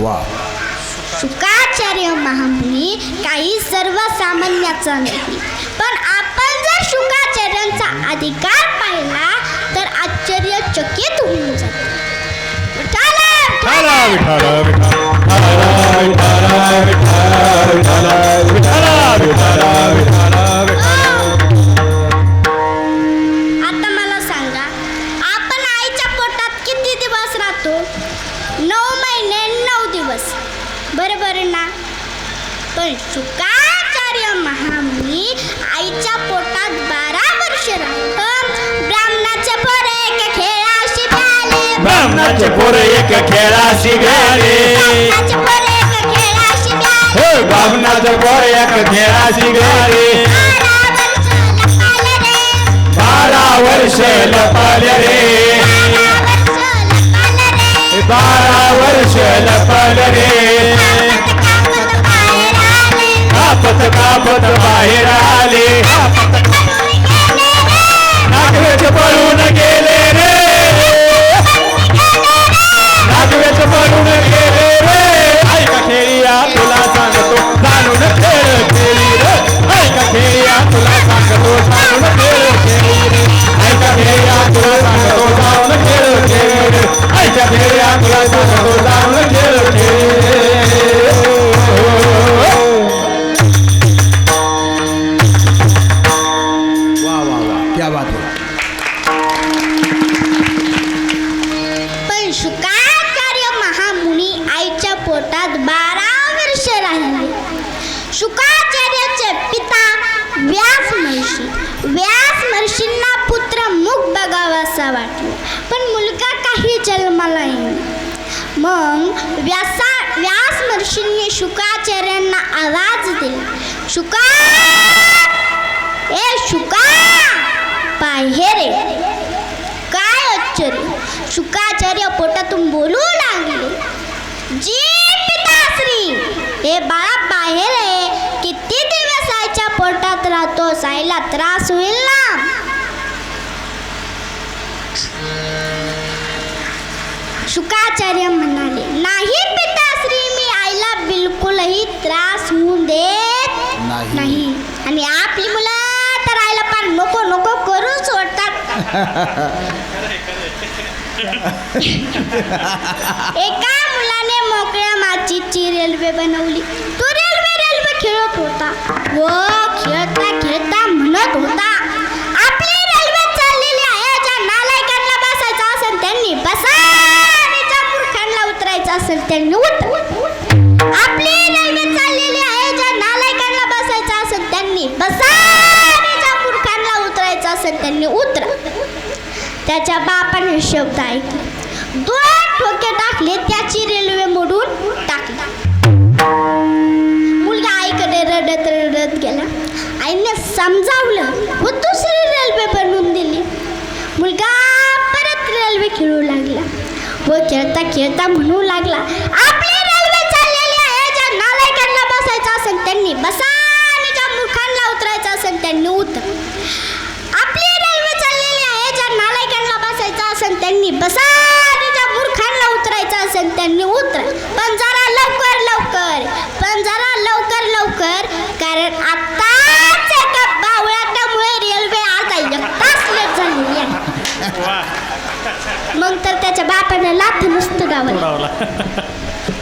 वा शुकाचार्य महामुनी काही सर्वसामान्याचा नाही पण आपण जर शुकाचार्यांचा अधिकार पाहिला तर आश्चर्यचकित होऊन जातो लहानाचे पोर एक खेळाशी गाणे हो बाबनाचं पोर एक खेळाशी गाणे बारा वर्ष लपाले रे. बारा वर्ष लपाले रे. कापत कापत बाहेर आले. पण शुकाचार्य महामुनी आईच्या पोटात बारा वर्ष राहिले. शुकाचार्याचे पिता व्यास महर्षी. व्यास महर्षींना पुत्र मुख बघावासा वाटला. पण मुलगा काही जन्माला येईल मग व्यासा व्यास महर्षींनी शुकाचार्यांना आवाज दिला. शुका ए शुका बाहेर ये. काय आश्चर्य शुकाचार्य पोटातून बोलू लागले. जी पिताश्री हे बाळा बाहेर आहे. किती दिवस आईच्या पोटात राहतो? आईला त्रास होईल ना? शुकाचार्य म्हणाले नाही पिताश्री मी आईला बिलकुलही त्रास होऊन देत नाही. नाही. आणि आपली मुलं तर आईला पण नको नको करून सोडतात एका मुलाने मोकळ्या माचीची रेल्वे बनवली. तो रेल्वे रेल्वे खेळत होता. व खेळता खेळता म्हणत होता आपली रेल्वे चाललेली आहे. ज्या नालायकांना बसायचं असेल त्यांनी बसा आणि ज्या मूर्खांना उतरायचं असेल त्यांनी उतर त्याच्या बापाने शब्द ऐकले दोन ठोके टाकले त्या बापाने लाथ नुसतं गावलं.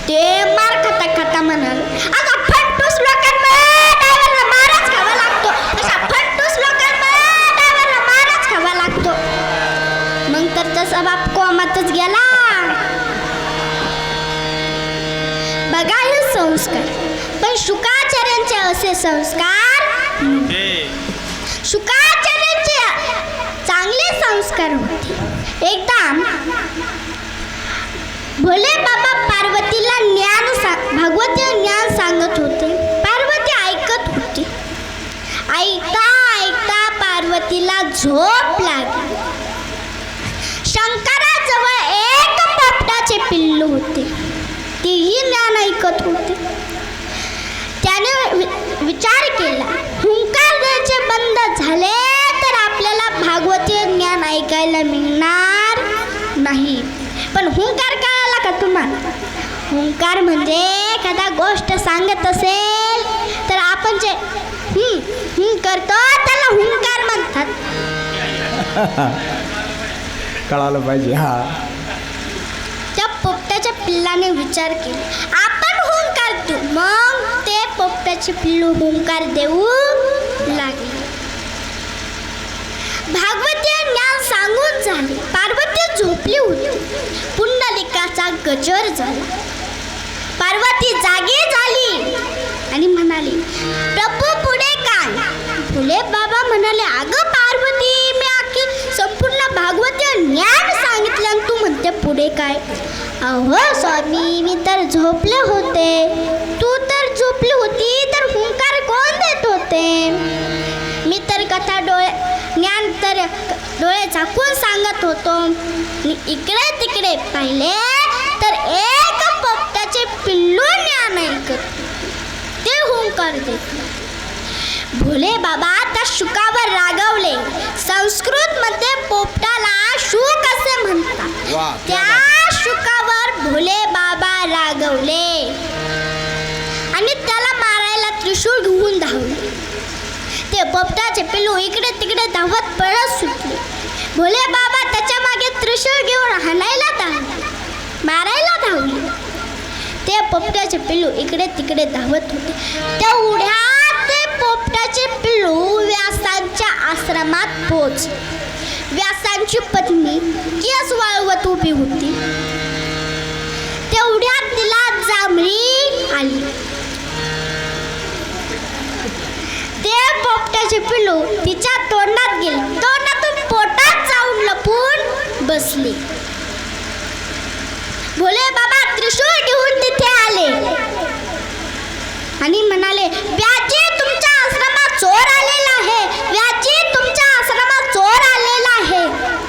ते मार खाता खाता म्हणाल फंटूस लोकांमुळे मारच खावा लागतो. अशा फंटूस लोकांमुळे ड्रायव्हरला मारच खावा लागतो. मग तर तसा बाप कोमातच गेला. बघा हे संस्कार. पण शुकाचार्यांचे असे संस्कार शुकाचार्यांचे चांगले संस्कार होते. एकदा भोले बाबा पार्वतीला ज्ञान सांग भगवती ज्ञान सांगत होते. पार्वती ऐकत होती. ऐकता ऐकता पार्वतीला झोप लागली. शंकराजवळ एक पोपटाचे पिल्लू होते. तेही ज्ञान ऐकत होते. त्याने वि- विचार केला हुंकार द्यायचे बंद झाले तर आपल्याला भागवतीय ज्ञान ऐकायला मिळणार नाही. पण हुंकार का का तुम्हाला हुंकार म्हणजे एखादा गोष्ट सांगत असेल तर आपण जे हं, हं करतो त्याला हुंकार म्हणतात. कळालं पाहिजे हा. त्या पोपटाच्या पिल्लाने विचार केला. आपण हुंकार देऊ. मग ते पोपटाचे पिल्लू हुंकार देऊ लागले. भागवती ज्ञान सांगून झाले. पार्वती झोपली होती. गजर झाला. पार्वती जागी झाली आणि म्हणाली प्रभू पुढे काय? फुले बाबा म्हणाले अगं पार्वती मी अख्खी संपूर्ण भागवत ज्ञान सांगितलं आणि तू म्हणते पुढे काय? अहो स्वामी मी तर झोपले होते. तू तर झोपली होती तर हुंकार कोण देत होते? मी तर कथा डोळे ज्ञान तर डोळे झाकून सांगत होतो. आणि इकडे तिकडे पाहिले तर एक पोपटाचे पिल्लू ज्ञान ऐकत ते हुंकार देत भोले बाबा त्या शुकावर रागवले. संस्कृत मध्ये पोपटाला शुक असे म्हणतात. त्या शुकावर भोले बाबा रागवले. आणि त्याला मारायला त्रिशूळ घेऊन धावले. ते पोपटाचे पिल्लू इकडे तिकडे धावत पळत सुटले. भोले बाबा त्याच्यामागे त्रिशूळ घेऊन हाणायला धावले मारायला धावले पोपट्याचे पिल्लू इकडे तिकडे धावत होते. तेवढ्यात ते पोपट्याचे पिल्लू व्यासांच्या आश्रमात पोच व्यासांची पत्नी केस वाळवत उभी होती. तेवढ्या तिला जांभळी आली. ते पोपट्याचे पिल्लू तिच्या तोंडात गेले. तोंडातून पोटात जाऊन लपून बसले. भोले बाबा त्रिशूळ घेऊन तिथे आले आणि म्हणाले व्याजी तुमच्या आश्रमात चोर आलेला आहे. व्याजी तुमच्या आश्रमात चोर आलेला आहे.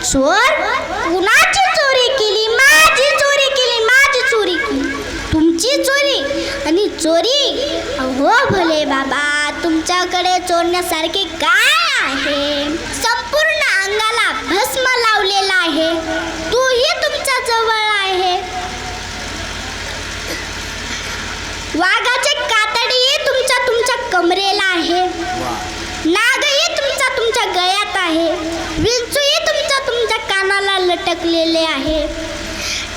चोर? कुणाची चोरी केली? माझी चोरी केली माझी चोरी केली. तुमची चोरी? आणि चोरी? अहो भले बाबा तुमच्याकडे चोरण्यासारखे काय आहे संपूर्ण अंगाला भस्म लावलेला आहे तूही तुमच्या जवळ आहे वाघाचे कातडी तुमच्या तुमच्या कमरेला आहे नागही तुमच्या तुमच्या गळ्यात आहे. विंचूही तुमच्या तुमच्या कानाला लटकलेले आहे.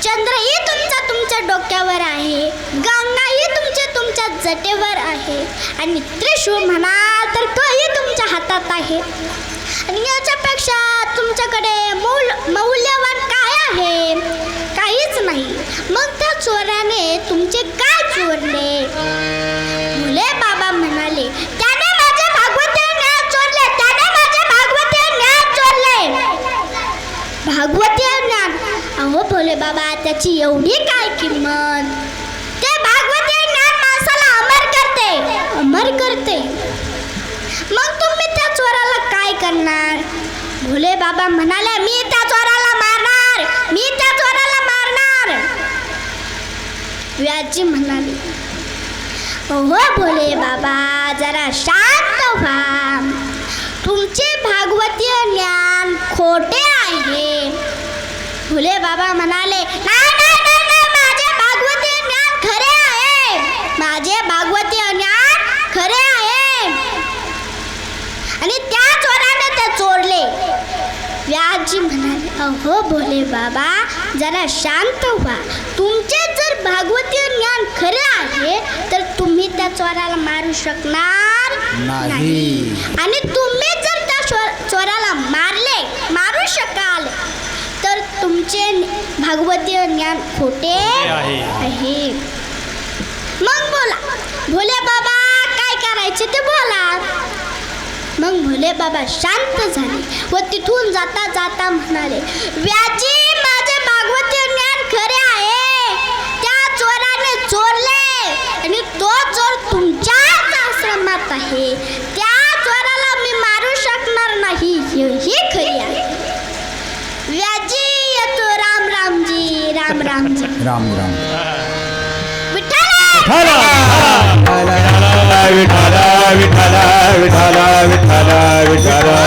चंद्रही तुमचा तुमच्या डोक्यावर आहे. गंगाही तुमच्या तुमच्या जटेवर आहे. आणि त्रिशूळ म्हणा तर तोही तुमच्या हातात आहे. आणि याच्यापेक्षा तुमच्याकडे मौल मौल्यवान काय आहे? काहीच नाही. मग त्या चोराने तुमचे काय चोरले? अहो बाबा त्याची एवढी काय किंमत? ते भागवती ज्ञान माणसाला अमर करते. अमर करते? मग तुम्ही त्या चोराला काय करणार? भोले बाबा म्हणाले मी त्या चोराला मारणार. मी त्या चोराला मारणार. व्याजी म्हणाली हो भोले बाबा जरा शांत व्हा. तुमचे भागवतीय ज्ञान खोटे आहे. भोले बाबा म्हणाले नाही नाही नाही नाही माझे भागवतीय ज्ञान खरे आहे. माझे भागवतीय ज्ञान खरे आहे. आणि त्या चोराने ते चोरले. व्याजी म्हणाले अहो भोले बाबा जरा शांत व्हा. तुमचे जर भागवतीय ज्ञान खरे आहे तर तुम्ही त्या चोराला मारू शकणार नाही. आणि तुम्ही जर त्या चोर- चोराला मारले मारू शकाल. तर तुमचे भागवतीय ज्ञान खोटे आहे. आहे. मग बोला. भोले बाबा काय करायचे ते बोला. मग भोले बाबा शांत झाले व तिथून जाता जाता म्हणाले व्याजी माझे भागवती ज्ञान खरे आहे. त्या चोराने चोरले आणि तो चोर तुमच्याच आश्रमात आहे. त्या राम राम विठाला विठाला विठाला विठाला विठाला विठाला